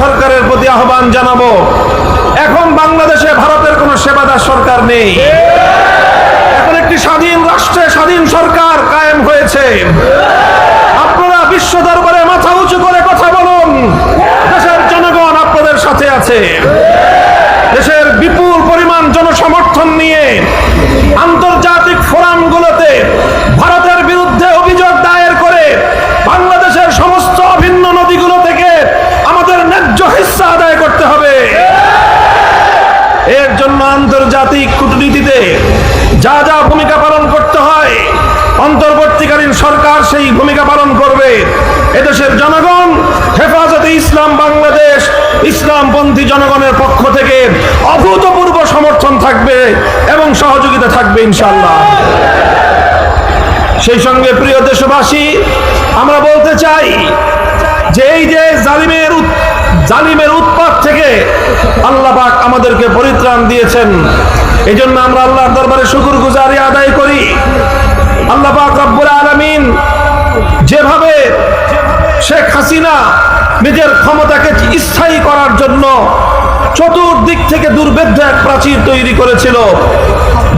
সরকারের প্রতি আহ্বান জানাব। এখন বাংলাদেশে ভারতের কোনো সেবাদার সরকার নেই। এখন একটি স্বাধীন রাষ্ট্রে স্বাধীন সরকার কায়েম হয়েছে। আপনারা বিশ্ব দরবারে মাথা উঁচু করে কথা বলুন। দেশের জনগণ আপনাদের সাথে আছে। দেশের বিপুল সরকার সেই ভূমিকা পালন করবে। এদেশের জনগণ হেফাজতে ইসলাম বাংলাদেশ ইসলামপন্থী জনগণের পক্ষ থেকে অভূতপূর্ব সমর্থন থাকবে এবং সহযোগিতা থাকবে ইনশাল্লাহ সেই সঙ্গে প্রিয় দেশবাসী, আমরা বলতে চাই যে এই যে জালিমের জালিমের উৎপাত থেকে আল্লাহ পাক আমাদেরকে পরিত্রাণ দিয়েছেন। এই জন্য আমরা আল্লাহর দরবারে শুকুর গুজারি আদায় করি। আল্লাহ রব্বুল আলামিন যেভাবে শেখ হাসিনা নিজের ক্ষমতাকে স্থায়ী করার জন্য চতুর্দিক থেকে দুর্ভেদ্য এক প্রাচীর তৈরি করেছিল,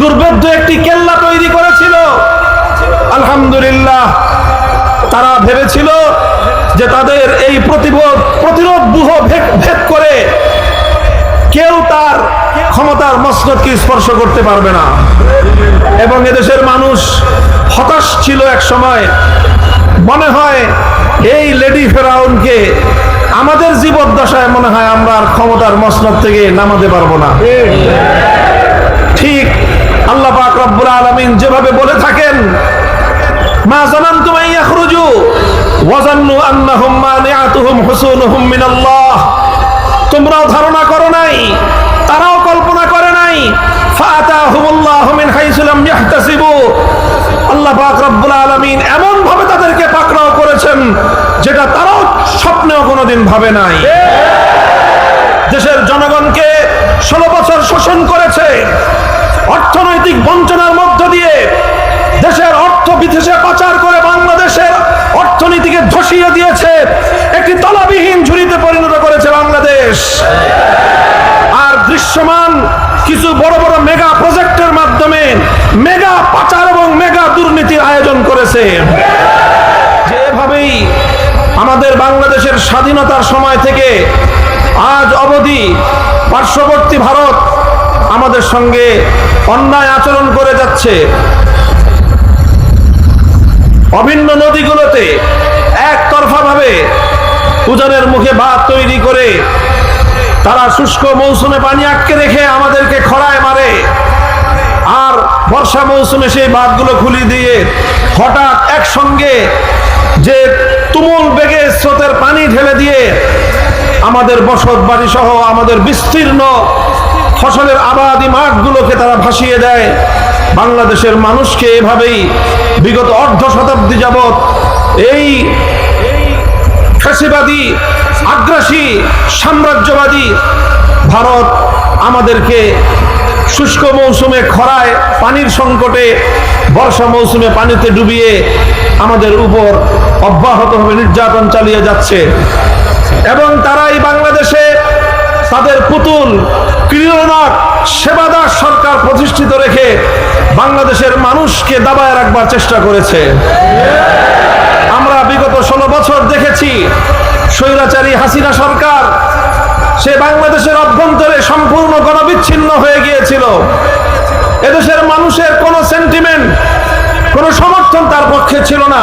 দুর্ভেদ্য একটি কেল্লা তৈরি করেছিল। আলহামদুলিল্লাহ, তারা ভেবেছিল যে তাদের এই প্রতিরোধ প্রতিরোধ বুহ ভেদ করে কেউ তার ক্ষমতার মসনদকে স্পর্শ করতে পারবে না। এবং এদেশের মানুষ হতাশ ছিল এক সময়। মনে হয় এই লেডি ফেরাউনকে আমাদের জীবদ্দশায় মনে হয় আমরা আর ক্ষমতার মসনদ থেকে নামাতে পারব না। ঠিক আল্লাহ পাক রব্বুল আলামিন যেভাবে বলে থাকেন, মা জানান্তুম আন ইয়াখরুজু, ওয়া জান্নু আন্নাহুম মানিআতুহুম হুসুনুহুম মিনাল্লাহ। তোমরাও ধারণা করো নাই মিন এমন ভাবে তাদেরকে পাকড়াও করেছেন, যেটা তারাও স্বপ্নেও কোনোদিন ভাবে নাই। দেশের জনগণকে ষোলো বছর শোষণ করেছে, অর্থনৈতিক বঞ্চনার মধ্য দিয়ে দেশের অর্থ বিদেশে পাচার করে বাংলাদেশের অর্থনীতিকে ধসিয়ে দিয়েছে, একটি তলাবিহীন ঝুড়িতে পরিণত করেছে বাংলাদেশ। আর দৃশ্যমান কিছু বড় বড় মেগা মাধ্যমে মেগা পাচার এবং মেগা দুর্নীতির আয়োজন করেছে। যে এভাবেই আমাদের বাংলাদেশের স্বাধীনতার সময় থেকে আজ অবধি পার্শ্ববর্তী ভারত আমাদের সঙ্গে অন্যায় আচরণ করে যাচ্ছে, অভিন্ন নদীগুলোতে একতরফা ভাবে উজানের মুখে বাঁধ তৈরি করে তারা শুষ্ক মৌসুমে পানি আটকে রেখে আমাদেরকে খরায় মারে। বর্ষা মৌসুমে সেই বাঁধগুলো খুলি দিয়ে হঠাৎ একসঙ্গে যে তুমুল বেগে স্রোতের পানি ঢেলে দিয়ে আমাদের বসত বাড়ি সহ আমাদের বিস্তীর্ণ ফসলের আবাদি মাঠগুলোকে তারা ভাসিয়ে দেয়। বাংলাদেশের মানুষকে এভাবেই বিগত অর্ধ শতাব্দী যাবৎ এই ফ্যাসিবাদী, আগ্রাসী, সাম্রাজ্যবাদী ভারত আমাদেরকে শুষ্ক মৌসুমে খরায়, পানির সংকটে, বর্ষা মৌসুমে পানিতে ডুবিয়ে আমাদের উপর অব্যাহতভাবে নির্যাতন চালিয়ে যাচ্ছে। এবং তারাই বাংলাদেশে তাদের পুতুল ক্রীড়নাক সেবাদার সরকার প্রতিষ্ঠিত রেখে বাংলাদেশের মানুষকে দাবায় রাখবার চেষ্টা করেছে। আমরা বিগত ষোলো বছর দেখেছি, স্বৈরাচারী হাসিনা সরকার সে বাংলাদেশের অভ্যন্তরে সম্পূর্ণ গণবিচ্ছিন্ন হয়ে গিয়েছিল। এদেশের মানুষের কোনো সেন্টিমেন্ট কোনো সমর্থন তার পক্ষে ছিল না।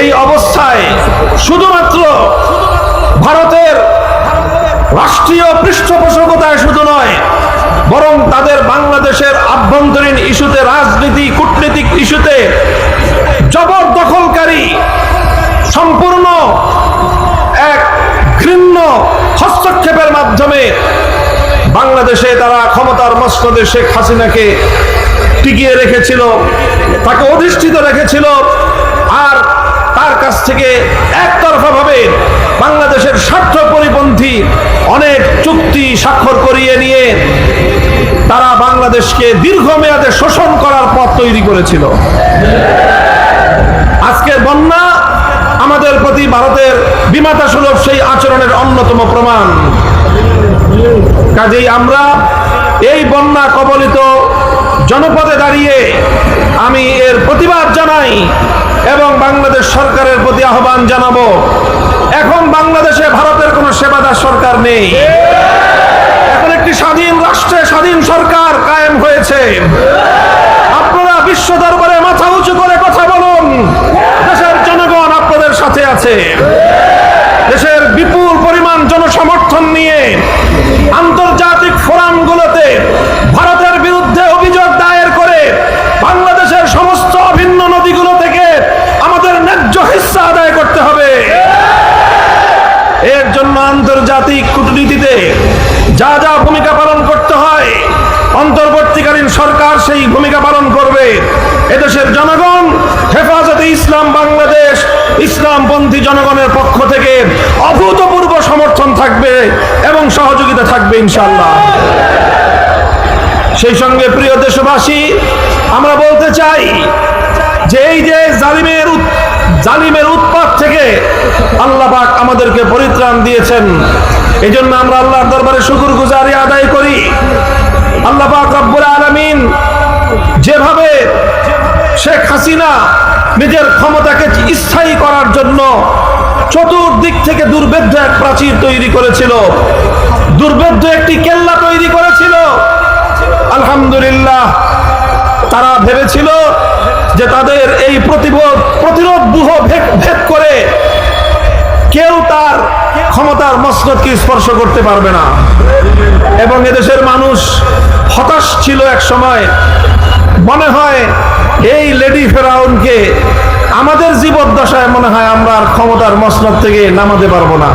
এই অবস্থায় শুধুমাত্র ভারতের রাষ্ট্রীয় পৃষ্ঠপোষকতায় শুধু নয়, বরং তাদের বাংলাদেশের আভ্যন্তরীণ ইস্যুতে, রাজনীতি, কূটনীতিক ইস্যুতে জবরদখলকারী, সম্পূর্ণ মাধ্যমে বাংলাদেশে তারা ক্ষমতার মসনদে শেখ হাসিনাকে টিকিয়ে রেখেছিল, তাকে অধিষ্ঠিত রেখেছিল, আর তার কাছ থেকে একতরফা ভাবে বাংলাদেশের স্বার্থ পরিপন্থী অনেক চুক্তি স্বাক্ষর করিয়ে নিয়ে তারা বাংলাদেশকে দীর্ঘমেয়াদে শোষণ করার পথ তৈরি করেছিল। আজকের বন্যা আমাদের প্রতি ভারতের বিমাতা সুলভ সেই আচরণের অন্যতম প্রমাণ। কাজেই আমরা এই বন্যা কবলিত জনপদে দাঁড়িয়ে আমি এর প্রতিবাদ জানাই এবং বাংলাদেশ সরকারের প্রতি আহ্বান জানাব। এখন বাংলাদেশে ভারতের কোনো সেবাদার সরকার নেই। এখন একটি স্বাধীন রাষ্ট্রে স্বাধীন সরকার কায়েম হয়েছে। আপনারা বিশ্ব দরবারে মাথা উঁচু করে কথা বলুন। দেশের জনগণ আপনাদের সাথে আছে। দেশের বিপুল নিয়ে আন্তর্জাতিক ফোরামগুলোতে ভারতের বিরুদ্ধে অভিযোগ দায়ের করে বাংলাদেশের সমস্ত অভিন্ন নদীগুলো থেকে আমাদের ন্যায্য হিস্সা আদায় করতে হবে। এর জন্য আন্তর্জাতিক কূটনীতিতে যা যা ভূমিকা পালন করতে হয়, অন্তর্বর্তীকালীন সরকার সেই ভূমিকা পালন করবে। এদেশের জনগণ হেফাজতে ইসলাম বাংলাদেশ, ইসলামপন্থী জনগণের পক্ষ থেকে অভূতপূর্ব সমর্থন থাকবে এবং সহযোগিতা থাকবে ইনশাল্লাহ সেই সঙ্গে প্রিয় দেশবাসী, আমরা বলতে চাই যে এই যে জালিমের জালিমের উৎপাত থেকে আল্লাহ পাক আমাদেরকে পরিত্রাণ দিয়েছেন। এই জন্য আমরা আল্লাহর দরবারে শুকুর গুজারি আদায় করি। আল্লাহ পাক রব্বুল আলামিন যেভাবে শেখ হাসিনা নিজের ক্ষমতাকে স্থায়ী করার জন্য চতুর্দিক থেকে দুর্ভেদ্য এক প্রাচীর তৈরি করেছিল। দুর্ভেদ্য একটি কেল্লা তৈরি করেছিল। আলহামদুলিল্লাহ, তারা ভেবেছিল যে তাদের এই প্রতিরোধ প্রতিরোধ বুহ ভেদ করে কেউ তার ক্ষমতার মসনদকে স্পর্শ করতে পারবে না। এবং এদেশের মানুষ হতাশ ছিল এক সময়। মনে হয় এই লেডি ফেরাউনকে আমাদের জীবদ্দশায় মনে হয় আমরা আর ক্ষমতার মসনদ থেকে নামাতে পারব না।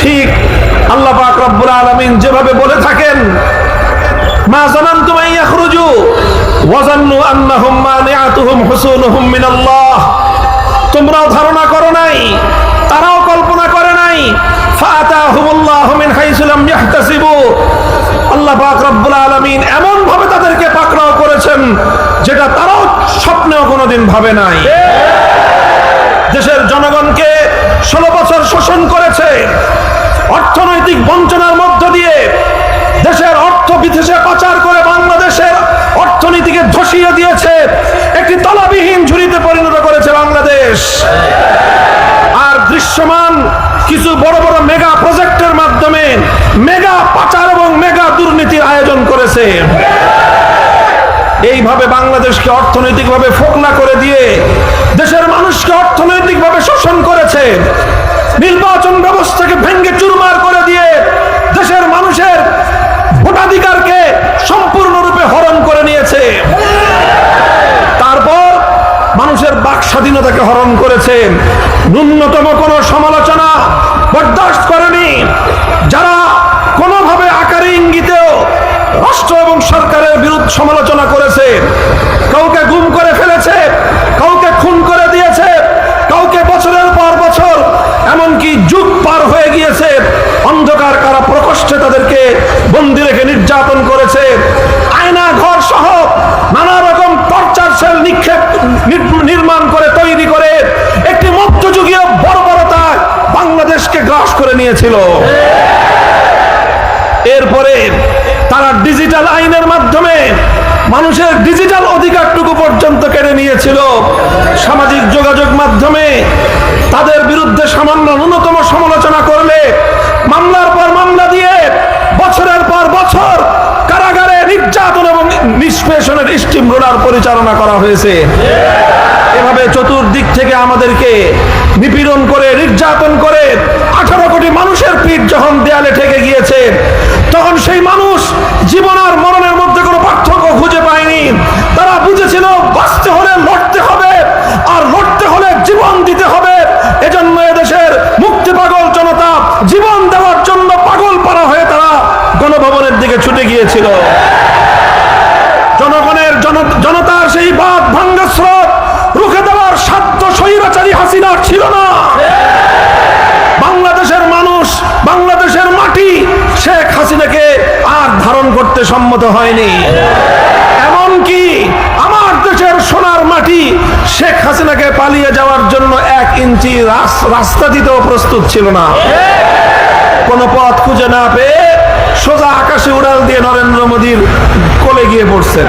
ঠিক আল্লাহ পাক রব্বুল আলামিন যেভাবে বলে থাকেন, মা হুসুনুহুম মিনাল্লাহ। তোমরাও ধারণা করো নাই, তারাও কল্পনা করে নাই লাম ইয়াহতাসিবু আল্লাহ পাক রব্বুল আলামিন এমন ভাবে তাদেরকে পাকড়াও করেছেন যেটা তারাও স্বপ্নেও কোনোদিন ভাবে নাই। দেশের জনগণকে ষোলো বছর শোষণ করেছে। অর্থনৈতিক বঞ্চনার মধ্য দিয়ে দেশের অর্থ বিদেশে পাচার করে বাংলাদেশের অর্থনীতিকে ধসিয়ে দিয়েছে। একটি তলাবিহীন ঝুড়িতে পরিণত করেছে বাংলাদেশ। আর দৃশ্যমান কিছু বড় বড় মেগা প্রজেক্টের মাধ্যমে মেগা পাচার এবং মেগা দুর্নীতির আয়োজন করেছে। এইভাবে বাংলাদেশকে অর্থনৈতিকভাবে ফোকলা করে দিয়ে দেশের মানুষকে অর্থনৈতিকভাবে শোষণ করেছে, নির্বাচন ব্যবস্থাকে ভেঙ্গে চুরমার করে দিয়ে দেশের মানুষের ভোটাধিকারকে সম্পূর্ণরূপে হরণ করে নিয়েছে। তারপর মানুষের বাক স্বাধীনতাকে হরণ করেছে। ন্যূনতম কোনো সমালোচনা বরদাস্ত করেনি। যারা কোনোভাবে আকারে ইঙ্গিতেও রাষ্ট্র এবং সরকারের বিরুদ্ধে সমালোচনা করেছে কাউকে গুম করে ফেলেছে কাউকে খুন করে দিয়েছে কাউকে বছরের পর বছর এমনকি যুগ পার হয়ে গিয়েছে অন্ধকার কারা প্রকোষ্ঠে তাদেরকে বন্দি রেখে নির্যাতন করেছে আয়না ঘর সহ নানা রকম টর্চার সেল নিক্ষেপ নি- নির্মাণ করে তৈরি করে একটি মধ্যযুগীয় বর্বরতা বাংলাদেশকে নিয়েছিল এরপরে তারা ডিজিটাল আইনের মাধ্যমে মানুষের ডিজিটাল অধিকারটুকু পর্যন্ত কেড়ে নিয়েছিল। সামাজিক যোগাযোগ মাধ্যমে তাদের বিরুদ্ধে সামান্য ন্যূনতম সমালোচনা করলে মামলার পর মামলা দিয়ে বছরের পর বছর কারাগারে নির্যাতন এবং নিষ্পেষণের স্টিম রোলার পরিচালনা করা হয়েছে। এভাবে চতুর্দিক থেকে আমাদেরকে নিপীড়ন করে, নির্যাতন করে কোটি মানুষের পিঠ যখন দেয়ালে ঠেকে গিয়েছে, তখন সেই মানুষ জীবন আর মরণের মধ্যে কোনো পার্থক্য খুঁজে পায়নি। তারা বুঝেছিল, বাঁচতে হলে লড়তে হবে, আর লড়তে হলে জীবন দিতে হবে। এজন্য এদেশের মুক্তি পাগল জনতা, জীবন দেওয়ার জন্য পাগল পারা হয়ে তারা গণভবনের দিকে ছুটে গিয়েছিল। জনগণের জন- জনতার সেই বাদ ভাঙ্গা স্রোত, রুখে দেওয়ার সাধ্য স্বৈরাচারী হাসিনার ছিল না। করতে সম্মত হয়নি। এমনকি আমার দেশের সোনার মাটি শেখ হাসিনাকে পালিয়ে যাওয়ার জন্য এক ইঞ্চি রাস- রাস্তা দিতেও প্রস্তুত ছিল না। কোনো পথ খুঁজে না পেয়ে সোজা আকাশে উড়াল দিয়ে নরেন্দ্র মোদীর কোলে গিয়ে পড়ছেন।